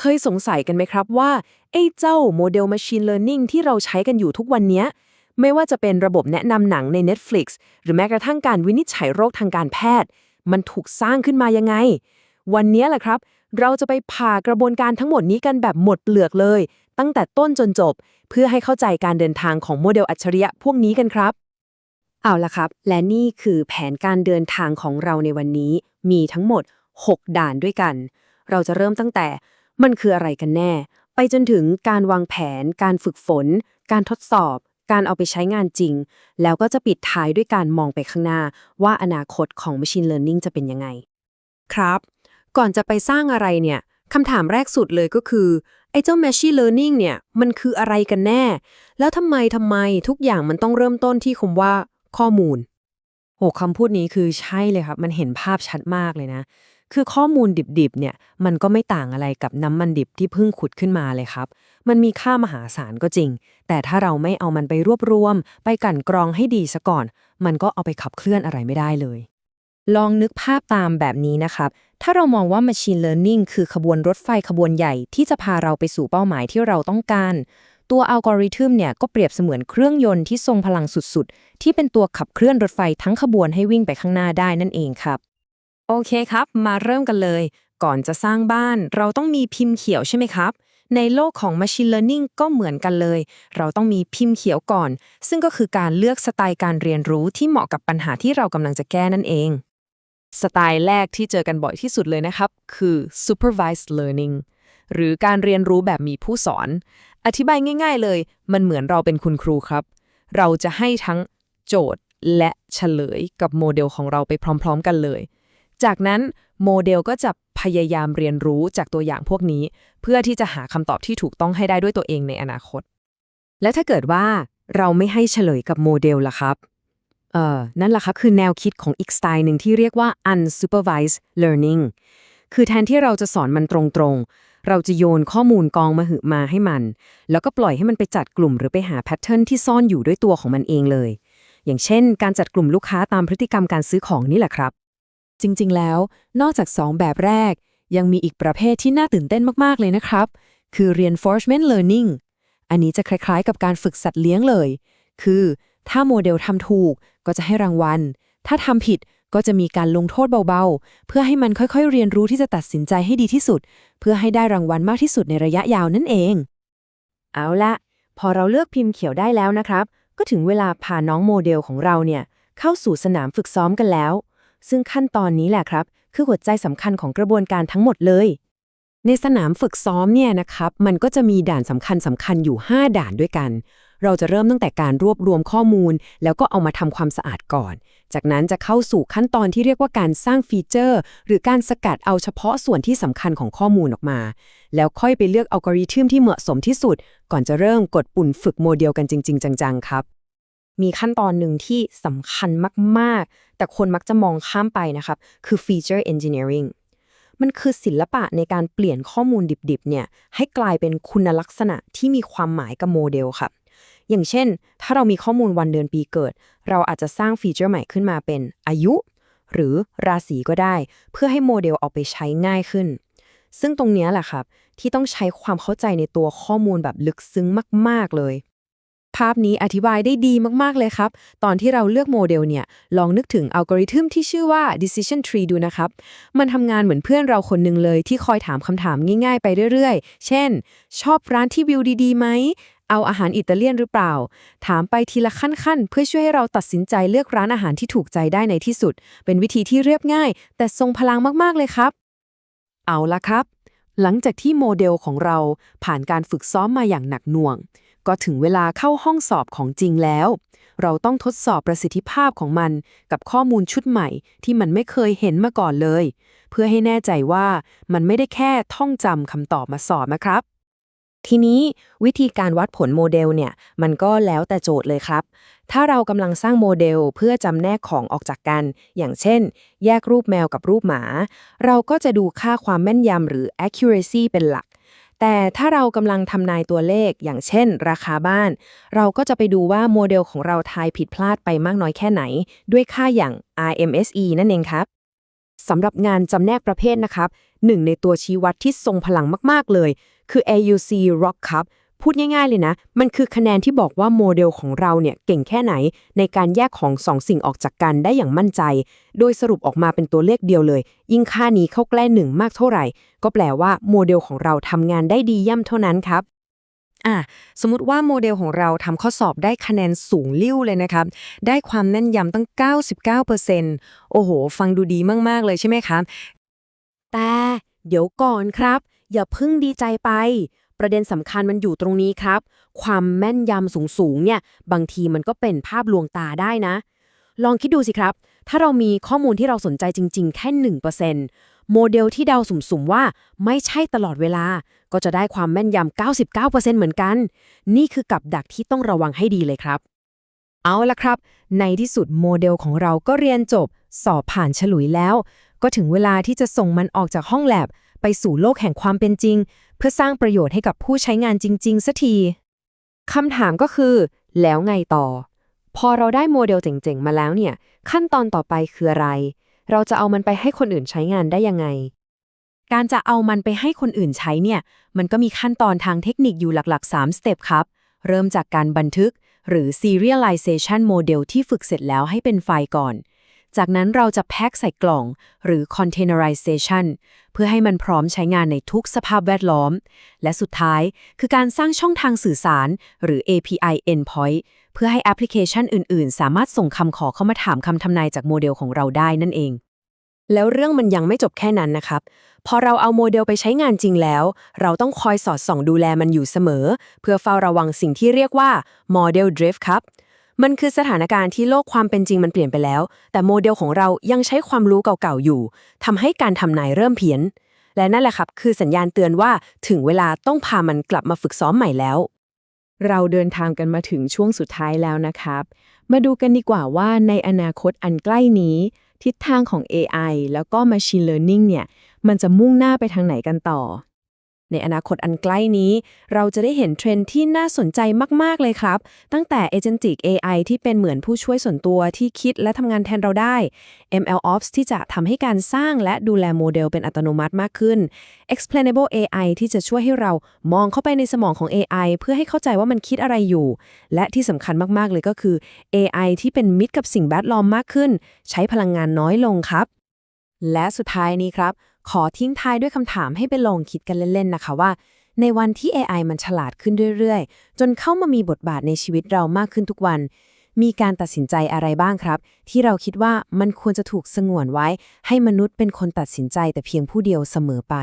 เคยสงสัยกันไหมครับว่าไอ้เจ้าโมเดล Machine Learning ที่เราใช้กันอยู่ทุกวันนี้ ไม่ว่าจะเป็นระบบแนะนำหนังใน Netflix หรือแม้กระทั่งการวินิจฉัยโรคทางการแพทย์ มันถูกสร้างขึ้นมายังไง วันนี้แหละครับ เราจะไปผ่ากระบวนการทั้งหมดนี้กันแบบหมดเปลือกเลย ตั้งแต่ต้นจนจบ เพื่อให้เข้าใจการเดินทางของโมเดลอัจฉริยะพวกนี้กันครับเอาละครับ และนี่คือแผนการเดินทางของเราในวันนี้ มีทั้งหมด 6 ด่านด้วยกัน เราจะเริ่มตั้งแต่ มันคืออะไรกันแน่ ไปจนถึงการวางแผน การฝึกฝน การทดสอบ การเอาไปใช้งานจริง แล้วก็จะปิดท้ายด้วยการมองไปข้างหน้า ว่าอนาคตของ Machine Learning จะเป็นยังไง ครับ ก่อนจะไปสร้างอะไรเนี่ยคำถามแรกสุดเลยก็คือ ไอ้เจ้า Machine Learning เนี่ย มันคืออะไรกันแน่ แล้วทำไมทำไมทุกอย่างมันต้องเริ่มต้นที่คำว่าข้อมูลโหคำพูดนี้คือใช่เลยครับ มันเห็นภาพชัดมากเลยนะ คือข้อมูลดิบๆเนี่ยมันก็ไม่ต่างอะไรกับน้ำมันดิบที่เพิ่งขุดขึ้นมาเลยครับ มันมีค่ามหาศาลก็จริง แต่ถ้าเราไม่เอามันไปรวบรวม ไปกั่นกรองให้ดีซะก่อน มันก็เอาไปขับเคลื่อนอะไรไม่ได้เลย ลองนึกภาพตามแบบนี้นะครับ ถ้าเรามองว่า Machine Learning คือขบวนรถไฟขบวนใหญ่ที่จะพาเราไปสู่เป้าหมายที่เราต้องการตัวอัลกอริทึมเนี่ยก็เปรียบเสมือนเครื่องยนต์ที่ทรงพลังสุดๆ ที่เป็นตัวขับเคลื่อนรถไฟทั้งขบวนให้วิ่งไปข้างหน้าได้นั่นเองครับ โอเคครับ มาเริ่มกันเลย ก่อนจะสร้างบ้านเราต้องมีพิมพ์เขียวใช่ไหมครับ ในโลกของ Machine Learning ก็เหมือนกันเลย เราต้องมีพิมพ์เขียวก่อน ซึ่งก็คือการเลือกสไตล์การเรียนรู้ที่เหมาะกับปัญหาที่เรากำลังจะแก้นั่นเอง สไตล์แรกที่เจอกันบ่อยที่สุดเลยนะครับ คือ supervised learning หรือการเรียนรู้แบบมีผู้สอน อธิบายง่าย ๆเลย มันเหมือนเราเป็นคุณครูครับ เราจะให้ทั้งโจทย์และเฉลยกับโมเดลของเราไปพร้อม ๆ กันเลย จากนั้นโมเดลก็จะพยายามเรียนรู้จากตัวอย่างพวกนี้ เพื่อที่จะหาคำตอบที่ถูกต้องให้ได้ด้วยตัวเองในอนาคต และถ้าเกิดว่าเราไม่ให้เฉลยกับโมเดลล่ะครับ เอ่อ นั่นแหละครับคือแนวคิดของอีกสไตล์หนึ่งที่เรียกว่า unsupervised learning คือแทนที่เราจะสอนมันตรงๆ เราจะโยนข้อมูลกองมาหึมาให้มัน แล้วก็ปล่อยให้มันไปจัดกลุ่มหรือไปหาแพทเทิร์นที่ซ่อนอยู่ด้วยตัวของมันเองเลย อย่างเช่น การจัดกลุ่มลูกค้าตามพฤติกรรมการซื้อของนี่แหละครับ จริง ๆ แล้ว นอกจาก 2 แบบแรก ยังมีอีกประเภทที่น่าตื่นเต้นมาก ๆ เลยนะครับ คือ reinforcement learning อันนี้จะคล้าย ๆ กับการฝึกสัตว์เลี้ยงเลย คือ ถ้าโมเดลทำถูกก็จะให้รางวัล ถ้าทำผิดก็จะมีการลงโทษเบา ๆ เพื่อให้มันค่อย ๆ เรียนรู้ที่จะตัดสินใจให้ดีที่สุด เพื่อให้ได้รางวัลมากที่สุดในระยะยาวนั่นเอง เอาละพอเราเลือกพิมพ์เขียวได้แล้วนะครับ ก็ถึงเวลาพาน้องโมเดลของเราเนี่ยเข้าสู่สนามฝึกซ้อมกันแล้ว ซึ่งขั้นตอนนี้แหละครับ คือหัวใจสำคัญของกระบวนการทั้งหมดเลย ในสนามฝึกซ้อมเนี่ยนะครับ มันก็จะมีด่านสำคัญสำคัญอยู่ 5 ด่านด้วยกัน เราจะเริ่มตั้งแต่การรวบรวมข้อมูล แล้วก็เอามาทำความสะอาดก่อน จากนั้นจะเข้าสู่ขั้นตอนที่เรียกว่าการสร้างฟีเจอร์ หรือการสกัดเอาเฉพาะส่วนที่สำคัญของข้อมูลออกมา แล้วค่อยไปเลือกอัลกอริทึมที่เหมาะสมที่สุด ก่อนจะเริ่มกดปุ่นฝึกโมเดลกันจริง ๆ จังๆครับ มีขั้นตอนหนึ่งที่สำคัญมาก ๆ แต่คนมักจะมองข้ามไปนะครับ คือ feature engineering มันคือศิลปะในการเปลี่ยนข้อมูลดิบ ๆ เนี่ย ให้กลายเป็นคุณลักษณะที่มีความหมายกับโมเดลครับ อย่างเช่น ถ้าเรามีข้อมูลวันเดือนปีเกิด เราอาจจะสร้างฟีเจอร์ใหม่ขึ้นมาเป็นอายุ หรือราศีก็ได้ เพื่อให้โมเดลเอาไปใช้ง่ายขึ้น ซึ่งตรงนี้แหละครับ ที่ต้องใช้ความเข้าใจในตัวข้อมูลแบบลึกซึ้งมาก ๆ เลย ภาพนี้อธิบายได้ดีมาก ๆ เลยครับ ตอนที่เราเลือกโมเดลเนี่ย ลองนึกถึงอัลกอริทึมที่ชื่อว่า decision tree ดูนะครับ มันทำงานเหมือนเพื่อนเราคนหนึ่งเลย ที่คอยถามคำถามง่าย ๆ ไปเรื่อย ๆ เช่น ชอบร้านที่วิวดีๆไหม เอาอาหารอิตาเลียนหรือเปล่า ถามไปทีละขั้น ๆ เพื่อช่วยให้เราตัดสินใจเลือกร้านอาหารที่ถูกใจได้ในที่สุด เป็นวิธีที่เรียบง่าย แต่ทรงพลังมากๆเลยครับ เอาละครับ หลังจากที่โมเดลของเราผ่านการฝึกซ้อมมาอย่างหนักหน่วง ก็ถึงเวลาเข้าห้องสอบของจริงแล้ว เราต้องทดสอบประสิทธิภาพของมันกับข้อมูลชุดใหม่ที่มันไม่เคยเห็นมาก่อนเลย เพื่อให้แน่ใจว่ามันไม่ได้แค่ท่องจำคำตอบมาสอบนะครับ ทีนี้วิธีการวัดผลโมเดลเนี่ย มันก็แล้วแต่โจทย์เลยครับ ถ้าเรากำลังสร้างโมเดลเพื่อจำแนกของออกจากกัน อย่างเช่น แยกรูปแมวกับรูปหมา เราก็จะดูค่าความแม่นยำหรือ accuracy เป็นหลัก แต่ถ้าเรากำลังทำนายตัวเลขอย่างเช่น ราคาบ้าน เราก็จะไปดูว่าโมเดลของเราทายผิดพลาดไปมากน้อยแค่ไหน ด้วยค่าอย่าง RMSE นั่นเองครับสำหรับงานจำแนกประเภทนะครับหนึ่งในตัวชี้วัดที่ทรงพลังมาก ๆ เลย คือ AUC Rock Cup พูดง่ายๆเลยนะ มันคือคะแนนที่บอกว่าโมเดลของเราเนี่ยเก่งแค่ไหน ในการแยกของสองสิ่งออกจากกันได้อย่างมั่นใจ โดยสรุปออกมาเป็นตัวเลขเดียวเลย ยิ่งค่านี้เข้าใกล้หนึ่งมากเท่าไหร่ ก็แปลว่าโมเดลของเราทำงานได้ดีย่ำเท่านั้นครับอะสมมติว่าโมเดลของเราทำข้อสอบได้คะแนนสูงลิ่วเลยนะครับ ได้ความแน่นยำตั้ง 99%โอ้โห ฟังดูดีมาก ๆ เลยใช่ไหมครับแต่เดี๋ยวก่อนครับ อย่าเพิ่งดีใจไป ประเด็นสำคัญมันอยู่ตรงนี้ครับ ความแม่นยำสูงๆเนี่ยบางทีมันก็เป็นภาพลวงตาได้นะ ลองคิดดูสิครับ ถ้าเรามีข้อมูลที่เราสนใจจริง ๆ แค่ 1%โมเดลที่เดาสุ่มๆว่าไม่ใช่ตลอดเวลา ก็จะได้ความแม่นยำ99%เหมือนกัน นี่คือกับดักที่ต้องระวังให้ดีเลยครับ เอาละครับ ในที่สุดโมเดลของเราก็เรียนจบ สอบผ่านฉลุยแล้ว ก็ถึงเวลาที่จะส่งมันออกจากห้องแลบไปสู่โลกแห่งความเป็นจริง เพื่อสร้างประโยชน์ให้กับผู้ใช้งานจริง ๆสักทีคำถามก็คือ แล้วไงต่อ พอเราได้โมเดลเจ๋งๆ มาแล้วเนี่ย ขั้นตอนต่อไปคืออะไร เราจะเอามันไปให้คนอื่นใช้งานได้ยังไง การจะเอามันไปให้คนอื่นใช้เนี่ย มันก็มีขั้นตอนทางเทคนิคอยู่หลักๆ 3 สเต็ปครับ เริ่มจากการบันทึก หรือ serialization model ที่ฝึกเสร็จแล้วให้เป็นไฟล์ก่อน จากนั้นเราจะแพ็คใส่กล่อง หรือ containerization เพื่อให้มันพร้อมใช้งานในทุกสภาพแวดล้อม และสุดท้ายคือการสร้างช่องทางสื่อสาร หรือ API endpoint เพื่อให้แอปพลิเคชันอื่น ๆ สามารถส่งคำขอเข้ามาถามคำทำนายจากโมเดลของเราได้นั่นเองแล้วเรื่องมันยังไม่จบแค่นั้นนะครับ พอเราเอาโมเดลไปใช้งานจริงแล้ว เราต้องคอยสอดส่องดูแลมันอยู่เสมอ เพื่อเฝ้าระวังสิ่งที่เรียกว่า model drift ครับ มันคือสถานการณ์ที่โลกความเป็นจริงมันเปลี่ยนไปแล้ว แต่โมเดลของเรายังใช้ความรู้เก่าๆอยู่ทำให้การทำนายเริ่มเพี้ยน และนั่นแหละครับ คือสัญญาณเตือนว่าถึงเวลาต้องพามันกลับมาฝึกซ้อมใหม่แล้ว เราเดินทางกันมาถึงช่วงสุดท้ายแล้วนะครับ มาดูกันดีกว่าว่าในอนาคตอันใกล้นี้ ทิศทางของ AI แล้วก็ Machine Learning เนี่ย มันจะมุ่งหน้าไปทางไหนกันต่อ ในอนาคตอันใกล้นี้ เราจะได้เห็นเทรนด์ที่น่าสนใจมาก ๆ เลยครับ ตั้งแต่ Agentic AI ที่เป็นเหมือนผู้ช่วยส่วนตัวที่คิดและทำงานแทนเราได้ MLOps ที่จะทำให้การสร้างและดูแลโมเดลเป็นอัตโนมัติมากขึ้น Explainable AI ที่จะช่วยให้เรามองเข้าไปในสมองของ AI เพื่อให้เข้าใจว่ามันคิดอะไรอยู่ และที่สำคัญมาก ๆ เลยก็คือ AI ที่เป็นมิตรกับสิ่งแวดล้อมมากขึ้น ใช้พลังงานน้อยลงครับ และสุดท้ายนี้ครับ ขอทิ้งท้ายด้วยคำถามให้ไปลองคิดกันเล่นๆนะคะว่า ในวันที่ AI มันฉลาดขึ้นเรื่อยๆ จนเข้ามามีบทบาทในชีวิตเรามากขึ้นทุกวัน มีการตัดสินใจอะไรบ้างครับ ที่เราคิดว่ามันควรจะถูกสงวนไว้ ให้มนุษย์เป็นคนตัดสินใจแต่เพียงผู้เดียวเสมอไป